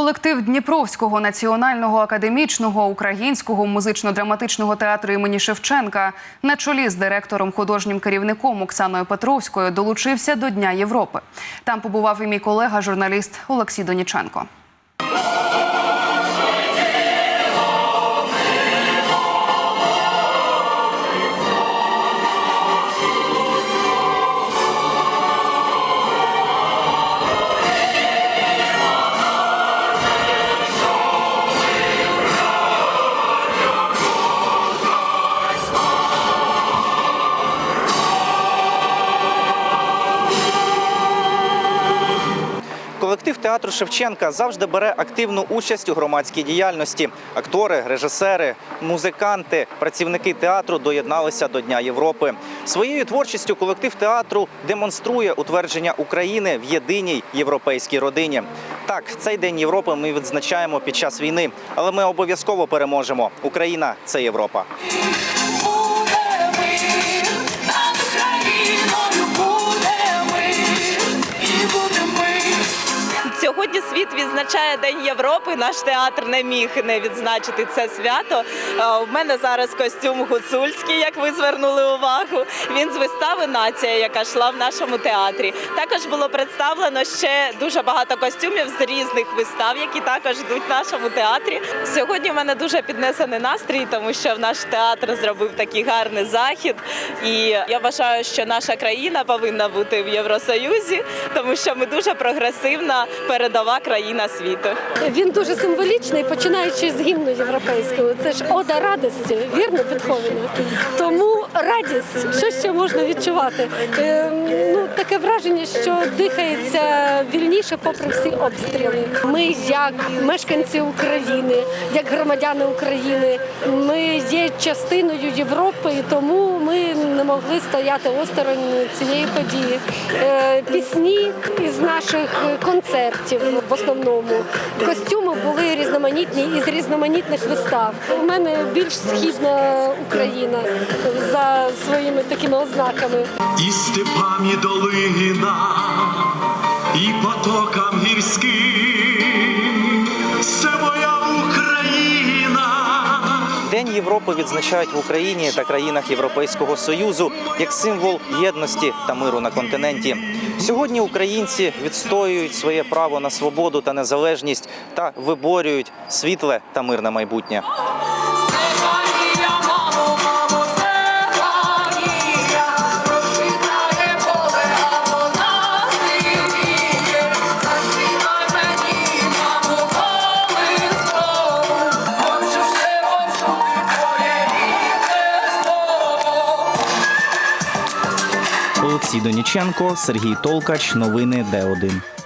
Колектив Дніпровського національного академічного українського музично-драматичного театру імені Шевченка на чолі з директором художнім керівником Оксаною Петровською долучився до Дня Європи. Там побував і мій колега, журналіст Олексій Доніченко. Колектив театру Шевченка завжди бере активну участь у громадській діяльності. Актори, режисери, музиканти, працівники театру доєдналися до Дня Європи. Своєю творчістю колектив театру демонструє утвердження України в єдиній європейській родині. Так, цей день Європи ми відзначаємо під час війни, але ми обов'язково переможемо. Україна це Європа. Відзначає День Європи. Наш театр не міг не відзначити це свято. Е, У мене зараз костюм гуцульський, як ви звернули увагу. Він з вистави Нація, яка йшла в нашому театрі. Також було представлено ще дуже багато костюмів з різних вистав, які також йдуть в нашому театрі. Сьогодні в мене дуже піднесений настрій, тому що наш театр зробив такий гарний захід. І я вважаю, що наша країна повинна бути в Євросоюзі, тому що ми дуже прогресивна передова країна світу. Він дуже символічний, починаючи з гімну європейського. Це ж ода радості, вірно Бетховена. Тому радість, що ще можна відчувати? Е, ну таке враження, що дихається вільніше, попри всі обстріли. Ми, як мешканці України, як громадяни України, ми є частиною Європи, і тому ми не могли стояти осторонь цієї події. Е, пісні із наших концертів в основному костюми були різноманітні із різноманітних вистав. У мене більш східна Україна за своїми такими ознаками. І степами долина, і потокам гірським, Європи відзначають в Україні та країнах Європейського союзу як символ єдності та миру на континенті. Сьогодні українці відстоюють своє право на свободу та незалежність та виборюють світле та мирне майбутнє. Олексій Доніченко, Сергій Толкач. Новини Д1.